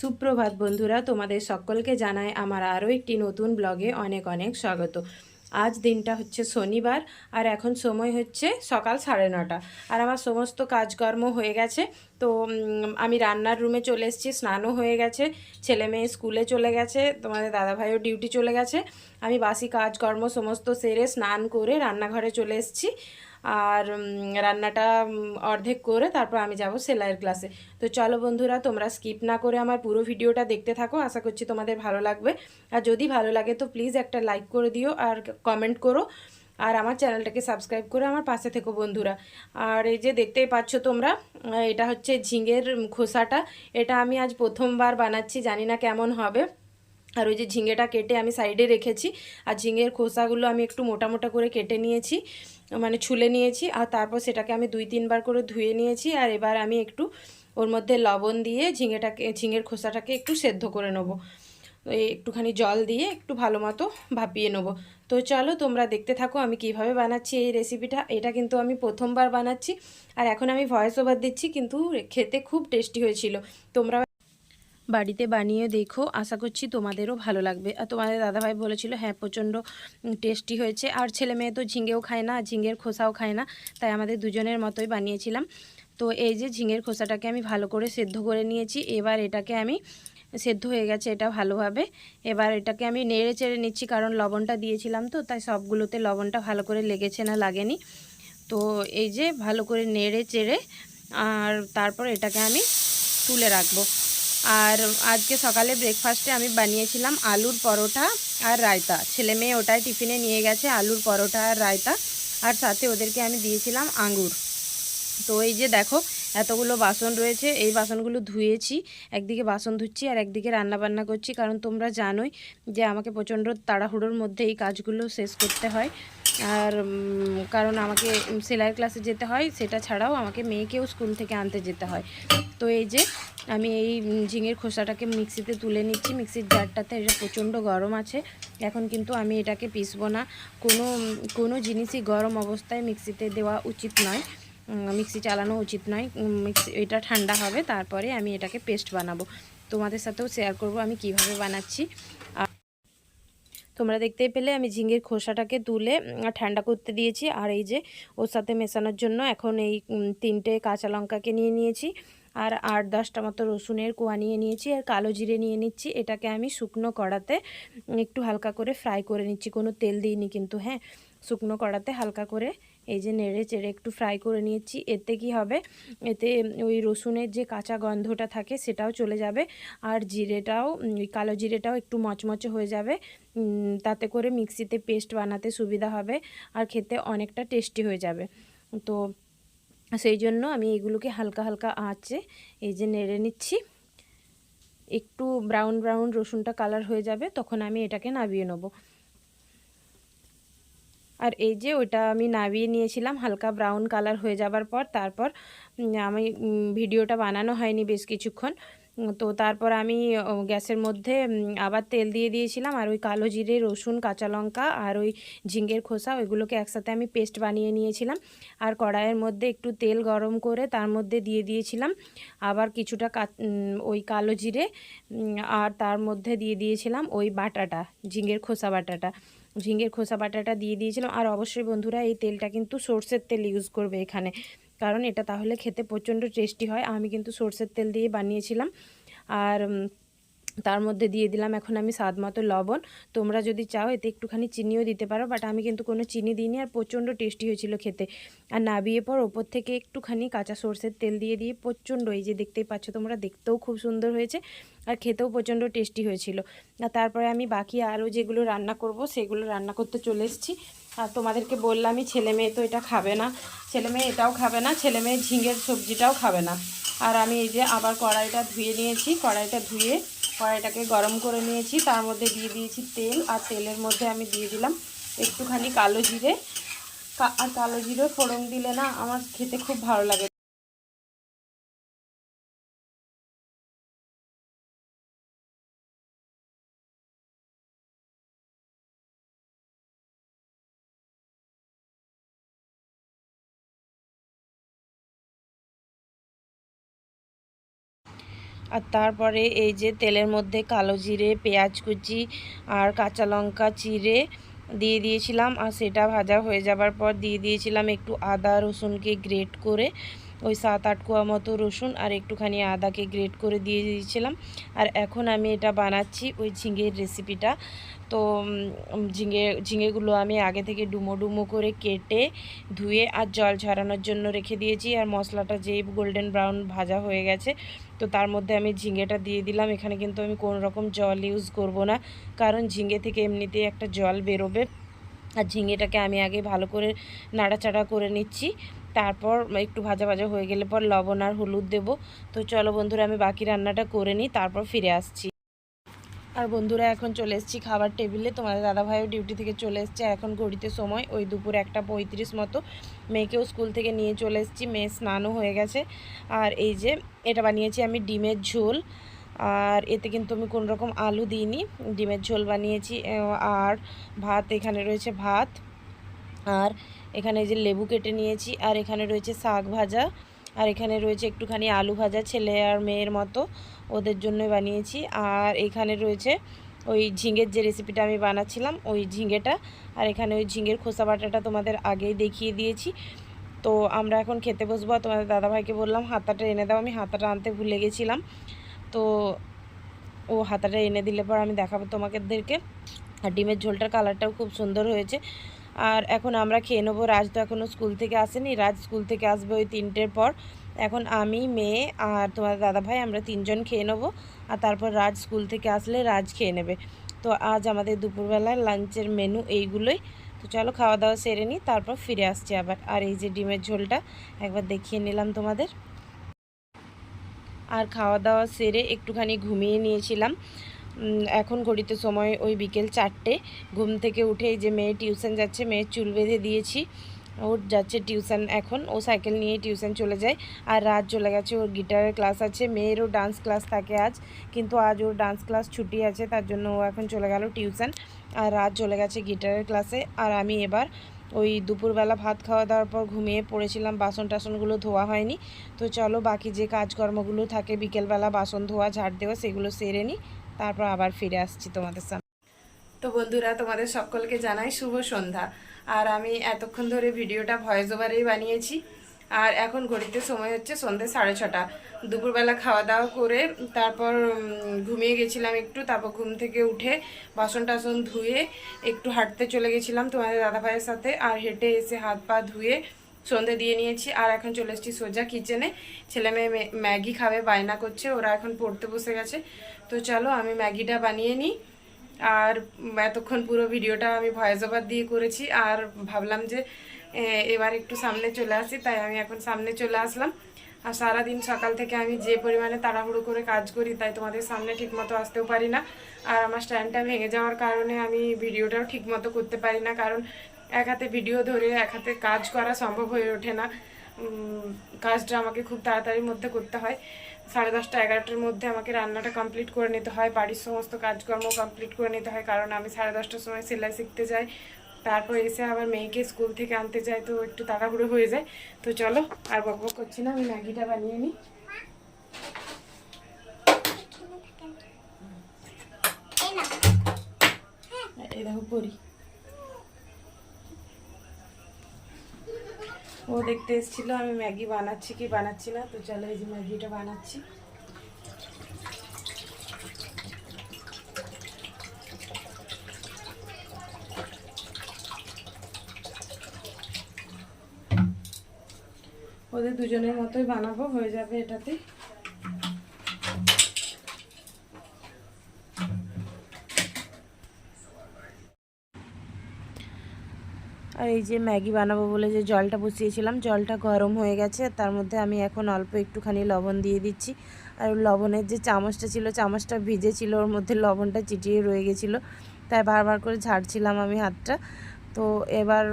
সুপ্রভাত বন্ধুরা, তোমাদের সকলকে জানাই আমার আরও একটি নতুন ব্লগে অনেক অনেক স্বাগত। আজ দিনটা হচ্ছে শনিবার আর এখন সময় হচ্ছে সকাল সাড়ে নটা। আর আমার সমস্ত কাজকর্ম হয়ে গেছে, তো আমি রান্নার রুমে চলে এসেছি, স্নানও হয়ে গেছে, ছেলে মেয়ে স্কুলে চলে গেছে, তোমাদের দাদাভাইও ডিউটি চলে গেছে। আমি বাসি কাজকর্ম সমস্ত সেরে স্নান করে রান্নাঘরে চলে এসেছি। আর রান্নাটা অর্ধেক করে তারপর আমি যাব সেলাইয়ের ক্লাসে তো চলো বন্ধুরা, তোমরা স্কিপ না করে আমার পুরো ভিডিওটা দেখতে থাকো, আশা করছি তোমাদের ভালো লাগবে। আর যদি ভালো লাগে তো প্লিজ একটা লাইক করে দিও আর কমেন্ট করো। আর আমার চ্যানেলটাকে সাবস্ক্রাইব করে আমার পাশে থেকো বন্ধুরা। আর এই যে দেখতেই পাচ্ছ তোমরা এটা হচ্ছে ঝিঙের খোসাটা। এটা আমি আজ প্রথমবার বানাচ্ছি, জানি না কেমন হবে। আর ওই যে ঝিঙেটা কেটে আমি সাইডে রেখেছি, আর ঝিঙের খোসাগুলো আমি একটু মোটা মোটা করে কেটে নিয়েছি মানে ছুলে নিয়েছি, আর তারপর সেটাকে আমি দুই তিনবার করে ধুয়ে নিয়েছি, আর এবার আমি একটু ওর মধ্যে লবণ দিয়ে ঝিঙেটাকে, ঝিঙের খোসাটাকে একটু সেদ্ধ করে নেব। একটুখানি জল দিয়ে একটু ভালো মতো ভাপিয়ে নেব। তো চলো তোমরা দেখতে থাকো আমি কীভাবে বানাচ্ছি এই রেসিপিটা, এটা কিন্তু আমি প্রথমবার বানাচ্ছি, আর এখন আমি ভয়েস ওভার দিচ্ছি, কিন্তু খেতে খুব টেস্টি হয়েছিল। তোমরা বাড়িতে বানিয়ে দেখো। আশা করছি তোমাদেরও ভালো লাগবে। আর তোমাদের দাদাভাই বলেছিল হ্যাঁ প্রচণ্ড টেস্টি হয়েছে। আর ছেলে মেয়ে তো ঝিঙেও খায় না ঝিঙের খোসাও খায় না, তাই আমাদের দুজনের মতোই বানিয়েছিলাম। তো এই যে ঝিঙের খোসাটাকে আমি ভালো করে সেদ্ধ করে নিয়েছি। এবার এটাকে আমি, সেদ্ধ হয়ে গেছে এটা ভালোভাবে। এবার এটাকে আমি নেড়ে চেড়ে নিচ্ছি, কারণ লবণটা দিয়েছিলাম তো, তাই সবগুলোতে লবণটা ভালো করে লেগেছে না, লাগেনি। তো এই যে ভালো করে নেড়ে চেড়ে, আর তারপর এটাকে আমি তুলে রাখব। আর আজকে সকালে ব্রেকফাস্টে আমি বানিয়েছিলাম আলুর পরোটা আর রায়তা। ছেলে মেয়ে ওটাই টিফিনে নিয়ে গেছে আলুর পরোটা আর রায়তা। আর সাথে ওদেরকে আমি দিয়েছিলাম আঙ্গুর। তো এই যে দেখো, এতগুলো বাসন রয়েছে, এই বাসনগুলো ধুয়েছি, একদিকে বাসন ধুচ্ছি আর একদিকে রান্না বান্না করছি। কারণ তোমরা জানোই যে আমাকে প্রচণ্ড তাড়াহুড়োর মধ্যে এই কাজগুলো শেষ করতে হয়। আর কারণ আমাকে সেলাই ক্লাসে যেতে হয়, সেটা ছাড়াও আমাকে মেয়েকেও স্কুল থেকে আনতে যেতে হয়। তো এই যে, আমি এই ঝিঙের খোসাটাকে মিক্সিতে তুলে নিচ্ছি, মিক্সির জারটাতে এটা প্রচণ্ড গরম আছে। এখন কিন্তু আমি এটাকে পিসবো না। কোনো কোনো জিনিসই গরম অবস্থায় মিক্সিতে দেওয়া উচিত নয়। মিক্সি চালানো উচিত নয়। মিক্সি, এটা ঠান্ডা হবে, তারপরে আমি এটাকে পেস্ট বানাবো। তোমাদের সাথেও শেয়ার করব আমি কীভাবে বানাচ্ছি। তোমরা দেখতে পেলে, আমি ঝিঙের খোসাটাকে তুলে ঠান্ডা করতে দিয়েছি। আর এই যে, ওর সাথে মেশানোর জন্য এখন এই তিনটে কাঁচা লঙ্কাকে নিয়ে নিয়েছি। আর আট দশটা মতো রসুনের কোয়া নিয়ে নিয়েছি, আর কালো জিরে নিয়ে নিচ্ছি। এটাকে আমি শুকনো কড়াতে একটু হালকা করে ফ্রাই করে নিচ্ছি। কোনো তেল দিইনি কিন্তু হ্যাঁ শুকনো কড়াতে হালকা করে এই যে নেড়ে চেড়ে একটু ফ্রাই করে নিয়েছি, এতে কি হবে? এতে ওই রসুনের যে কাঁচা গন্ধটা থাকে সেটাও চলে যাবে আর জিরেটাও ওই কালো জিরেটাও একটু মচমচে হয়ে যাবে। তাতে করে মিক্সিতে পেস্ট বানাতে সুবিধা হবে আর খেতে অনেকটা টেস্টি হয়ে যাবে। তো সেই জন্য আমি এগুলোকে হালকা হালকা আঁচে এই যে নেড়ে নিচ্ছি। একটু ব্রাউন ব্রাউন রসুনটা কালার হয়ে যাবে, তখন আমি এটাকে নাবিয়ে নেব। আর এই যে ওইটা আমি নাবিয়ে নিয়েছিলাম, হালকা ব্রাউন কালার হয়ে যাবার পর তারপর আমি ভিডিওটা বানানো হয়নি বেশ কিছুক্ষণ। তো তারপর আমি গ্যাসের মধ্যে আবার তেল দিয়ে দিয়েছিলাম আর ওই কালো জিরে, রসুন, কাঁচা লঙ্কা আর ওই ঝিঙ্গের খোসা, ওইগুলোকে একসাথে আমি পেস্ট বানিয়ে নিয়েছিলাম। আর কড়াইয়ের মধ্যে একটু তেল গরম করে তার মধ্যে দিয়ে দিয়েছিলাম। আবার কিছুটা ওই কালো জিরে আর তার মধ্যে দিয়ে দিয়েছিলাম ওই বাটাটা ঝিঙ্গের খোসা বাটাটা। ঝিঙের খোসা বাটাটা দিয়ে দিয়েছিলাম। আর অবশ্যই বন্ধুরা, এই তেলটা কিন্তু সর্ষের তেল ইউজ করবে এখানে। কারণ এটা তাহলে খেতে প্রচণ্ড টেস্টি হয়। আমি কিন্তু সর্ষের তেল দিয়ে বানিয়েছিলাম। আর তার মধ্যে দিয়ে দিলাম এখন আমি স্বাদ মতো লবণ। তোমরা যদি চাও এতে একটুখানি চিনিও দিতে পারো বাট আমি কিন্তু কোনো চিনি দিইনি আর প্রচণ্ড টেস্টি হয়েছিল খেতে। আর নাবিয়ে পর ওপর থেকে একটুখানি কাঁচা সর্ষের তেল দিয়ে দিয়ে প্রচণ্ড এই যে দেখতেই পাচ্ছ তোমরা, দেখতেও খুব সুন্দর হয়েছে আর খেতেও প্রচণ্ড টেস্টি হয়েছিল। আর তারপরে আমি বাকি আরও যেগুলো রান্না করব সেগুলো রান্না করতে চলে এসেছি। আর তোমাদেরকে বললামই ছেলে মেয়ে তো এটা খাবে না, ছেলে মেয়ে এটাও খাবে না, ছেলে মেয়ে ঝিঙের সবজিটাও খাবে না। আর আমি এই যে আবার কড়াইটা ধুয়ে নিয়েছি। কড়াইটা ধুয়ে কড়াইটাকে গরম করে নিয়েছি। তার মধ্যে দিয়ে দিয়েছি তেল আর তেলের মধ্যে আমি দিয়ে দিলাম একটুখানি কালো জিরে। আর কালো জিরে ফোড়ন দিলে না আমার খেতে খুব ভালো লাগে। আর তারপরে এই যে তেলের মধ্যে কালো জিরে, পেঁয়াজ কুচি আর কাঁচা লঙ্কা চিড়ে দিয়ে দিয়েছিলাম। আর সেটা ভাজা হয়ে যাবার পর দিয়ে দিয়েছিলাম একটু আদা রসুনকে গ্রেট করে, ওই সাত আট কোয়া মতো রসুন আর একটুখানি আদাকে গ্রেট করে দিয়ে দিয়েছিলাম। আর এখন আমি এটা বানাচ্ছি ওই ঝিঙের রেসিপিটা। তো ঝিঙে, ঝিঙেগুলো আমি আগে থেকে ডুমো ডুমো করে কেটে ধুয়ে আর জল ঝরানোর জন্য রেখে দিয়েছি। আর মশলাটা যেই গোল্ডেন ব্রাউন ভাজা হয়ে গেছে তো তার মধ্যে আমি ঝিঙেটা দিয়ে দিলাম। এখানে কিন্তু আমি কোন রকম জল ইউজ করব না। কারণ ঝিঙে থেকে এমনিতেই একটা জল বেরোবে। আর ঝিঙেটাকে আমি আগে ভালো করে নাড়াচাড়া করে নিচ্ছি। তারপর একটু ভাজা ভাজা হয়ে গেলে পর লবণ আর হলুদ দেবো। তো চলো বন্ধুরা, আমি বাকি রান্নাটা করে নিই, তারপর ফিরে আসছি। আর বন্ধুরা, এখন চলে এসেছি খাবার টেবিলে। তোমাদের দাদাভাইও ডিউটি থেকে চলে এসছে। এখন ঘড়িতে সময়। ওই দুপুর একটা পঁয়ত্রিশ মতো। মেয়েকেও স্কুল থেকে নিয়ে চলে এসেছি। মেয়ে স্নানও হয়ে গেছে। আর এই যে, এটা বানিয়েছি আমি ডিমের ঝোল। আর এতে কিন্তু আমি কোনো রকম আলু দিইনি। ডিমের ঝোল বানিয়েছি। আর ভাত, এখানে রয়েছে ভাত। আর এখানে যে লেবু কেটে নিয়েছি। আর এখানে রয়েছে শাক ভাজা। আর এখানে রয়েছে একটুখানি আলু ভাজা ছেলে আর মেয়ের মতো ওদের জন্য বানিয়েছি। আর এখানে রয়েছে ওই ঝিঙের যে রেসিপিটা আমি বানাচ্ছিলাম, ওই ঝিঙেটা। আর এখানে ওই ঝিঙের খোসা বাটাটা তোমাদের আগেই দেখিয়ে দিয়েছি। তো আমরা এখন খেতে বসবো। আর তোমাদের দাদাভাইকে বললাম, হাতাটা এনে দাও। আমি হাতাটা আনতে ভুলে গেছিলাম। তো ও হাতাটা এনে দিলে পর আমি দেখাবো তোমাদেরকে আর ডিমের ঝোলটার কালারটাও খুব সুন্দর হয়েছে। আর এখন আমরা খেয়ে নেব। রাজ তো এখনও স্কুল থেকে আসেনি। রাজ স্কুল থেকে আসবে ওই তিনটের পর। এখন আমি, মেয়ে আর তোমার দাদা ভাই আমরা তিনজন খেয়ে নেব। আর তারপর রাজ স্কুল থেকে আসলে রাজ খেয়ে নেবে। তো আজ আমাদের দুপুরবেলার লাঞ্চের মেনু এইগুলোই। তো চলো খাওয়া দাওয়া সেরে নিই, তারপর ফিরে আসছি আবার। আর এই যে ডিমের ঝোলটা, একবার দেখিয়ে নিলাম তোমাদের। আর খাওয়া দাওয়া সেরে একটুখানি ঘুমিয়ে নিয়েছিলাম। এখন ঘড়িতে সময় ওই বিকেল চারটে। ঘুম থেকে উঠে এই যে মেয়ে টিউশন যাচ্ছে, মেয়ের চুল বেঁধে দিয়েছি। ওর যাচ্ছে টিউশন এখন। ও সাইকেল নিয়ে টিউশন চলে যায়। আর রাত চলে গেছে, ওর গিটারের ক্লাস আছে। মেয়েরও ডান্স ক্লাস থাকে আজ। কিন্তু আজ ওর ডান্স ক্লাস ছুটি আছে, তার জন্য ও এখন চলে গেল টিউশন। আর রাত চলে গেছে গিটারের ক্লাসে। আর আমি এবার ওই দুপুরবেলা ভাত খাওয়া দাওয়ার পর ঘুমিয়ে পড়েছিলাম। বাসন টাসনগুলো ধোয়া হয়নি। তো চলো বাকি যে কাজকর্মগুলো থাকে, বিকেলবেলা বাসন ধোয়া, ঝাড় দেওয়া, সেগুলো সেরে নিই। তারপর আবার ফিরে আসছি তোমাদের সামনে। তো বন্ধুরা, তোমাদের সকলকে জানাই শুভ সন্ধ্যা। আর আমি এতক্ষণ ধরে ভিডিওটা ভয়েস ওভারেই বানিয়েছি। আর এখন ঘড়িতে সময় হচ্ছে সন্ধ্যে সাড়ে ছটা। দুপুরবেলা খাওয়া দাওয়া করে তারপর ঘুমিয়ে গেছিলাম একটু, তারপর ঘুম থেকে উঠে বাসন টাসন ধুয়ে একটু হাঁটতে চলে গেছিলাম তোমাদের দাদাভাইয়ের সাথে। আর হেঁটে এসে হাত পা ধুয়ে সন্ধে দিয়ে নিয়েছি, আর এখন চলে এসেছি সোজা কিচেনে ছেলে মেয়ে ম্যাগি খাবে, বায়না করছে, ওরা এখন পড়তে বসে গেছে। তো চলো আমি ম্যাগিটা বানিয়ে নিই। আর এতক্ষণ পুরো ভিডিওটা আমি ভয়েস ওভার দিয়ে করেছি, আর ভাবলাম যে এবার একটু সামনে চলে আসি, তাই আমি এখন সামনে চলে আসলাম। আর সারাদিন সকাল থেকে আমি যে পরিমাণে তাড়াহুড়ো করে কাজ করি, তাই তোমাদের সামনে ঠিকমতো আসতেও পারি না। আর আমার স্ট্যান্ডটা ভেঙে যাওয়ার কারণে আমি ভিডিওটাও ঠিকমতো করতে পারি না, কারণ এক হাতে ভিডিও ধরে এক হাতে কাজ করা সম্ভব হয়ে ওঠে না। কাজটা আমাকে খুব তাড়াতাড়ির মধ্যে করতে হয়। সাড়ে দশটা এগারোটার মধ্যে আমাকে রান্নাটা কমপ্লিট করে নিতে হয়। বাড়ির সমস্ত কাজকর্ম কমপ্লিট করে নিতে হয় কারণ আমি সাড়ে দশটার সময় সেলাই শিখতে যাই। তারপর এসে আবার মেয়েকে স্কুল থেকে আনতে যাই তো একটু তাড়াহুড়ো হয়ে যায়। তো চলো আর বক বক করছি না আমি ম্যাগিটা বানিয়ে নিই। এই দেখো করি ও দেখতে এসেছিল, আমি ম্যাগি বানাচ্ছি কি বানাচ্ছি না, তো চলো এই যে ম্যাগিটা বানাচ্ছি। ওদের দুজনের মতোই বানাবো, হয়ে যাবে এটাতে। এই যে ম্যাগি বানাবো বলে যে জলটা বসিয়েছিলাম, জলটা গরম হয়ে গেছে তার মধ্যে আমি এখন অল্প একটুখানি লবণ দিয়ে দিচ্ছি। আর লবণের যে চামচটা ছিল, চামচটা ভিজে ছিল, ওর মধ্যে লবণটা চিটিয়ে রয়ে গেছিল, তাই বারবার করে ঝাড়ছিলাম আমি হাতটা। তো এবার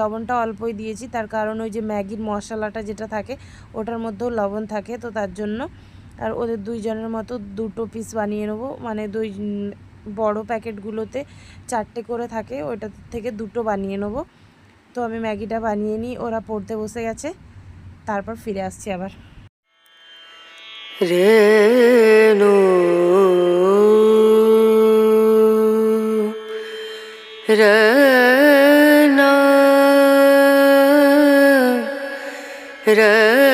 লবণটা অল্পই দিয়েছি, তার কারণ ওই যে ম্যাগির মশলাটা যেটা থাকে, ওটার মধ্যেও লবণ থাকে, তো তার জন্য। আর ওদের দুইজনের মতো দুটো পিস বানিয়ে নেব মানে দুই বড় প্যাকেটগুলোতে চারটে করে থাকে ওইটা থেকে দুটো বানিয়ে নেব। তো আমি ম্যাগিটা বানিয়ে নিই, ওরা পড়তে বসে গেছে। তারপর ফিরে আসছি আবার। রে রে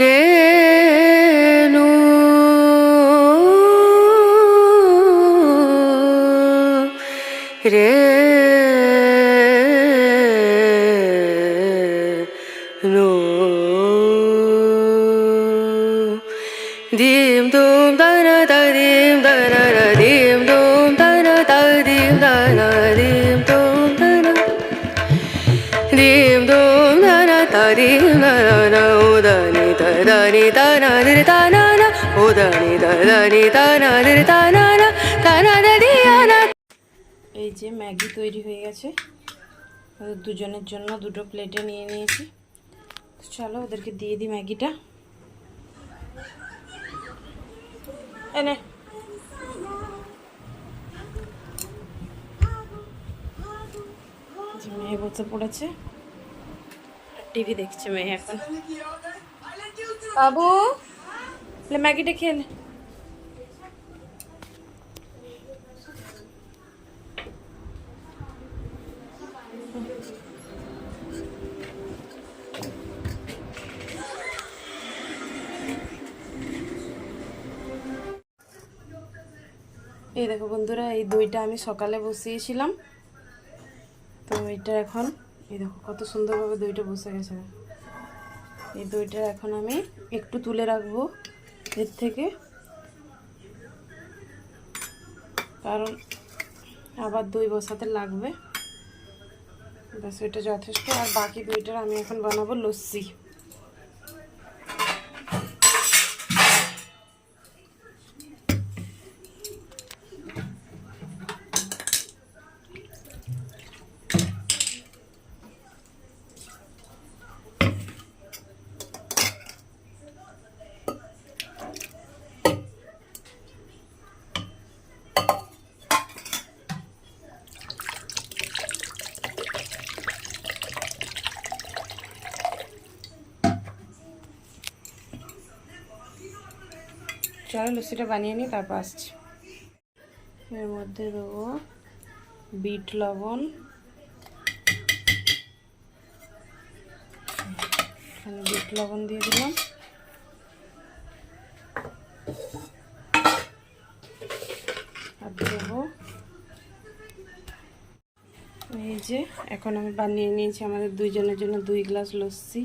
রেণু রে নো dim dum da na da dim da na na dim dum da na da dim da na na na o da ni da da ni da na ni da na na o da ni da da ni da na ni da na na da na da ya na এই যে Maggi তৈরি হয়ে গেছে দুজনের জন্য দুটো প্লেটে নিয়ে নিয়েছি চলো ওদেরকে দিয়ে দিই ম্যাগিটা এনে মেয়ে বসে পড়েছে টিভি দেখছে মেয়ে এখন বাবু ম্যাগিটা খেয়ে নে। এই দেখো বন্ধুরা এই দইটা আমি সকালে বসিয়েছিলাম তো এটা এখন এই দেখো, কত সুন্দরভাবে দইটা বসে গেছে। এই দইটা এখন আমি একটু তুলে রাখব এর থেকে। কারণ আবার দই বসাতে লাগবে। ব্যাস, এটা যথেষ্ট। আর বাকি দইটার আমি এখন বানাবো লস্যি। চলো লস্যিটা বানিয়ে নিই, তারপর আসছি। এর মধ্যে দেবো বিট লবণ। এখানে বিট লবণ দিয়ে দিলাম। আর দেবো এই যে, এখন আমি বানিয়ে নিয়েছি আমাদের দুইজনের জন্য দুই গ্লাস লস্যি।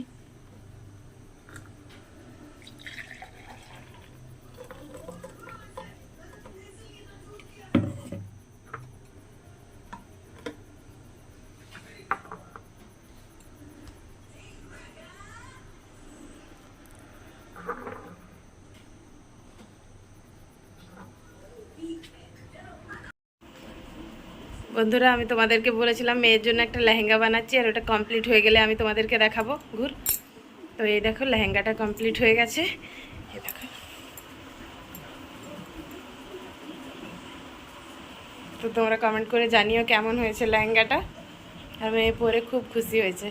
বন্ধুরা, আমি তোমাদেরকে বলেছিলাম মেয়ের জন্য একটা লেহেঙ্গা বানাচ্ছি আর ওটা কমপ্লিট হয়ে গেলে আমি তোমাদেরকে দেখাবো। ঘুর। তো এই দেখো, লেহেঙ্গাটা কমপ্লিট হয়ে গেছে। তো তোমরা কমেন্ট করে জানিও কেমন হয়েছে লেহেঙ্গাটা। আর মেয়ে পরে খুব খুশি হয়েছে।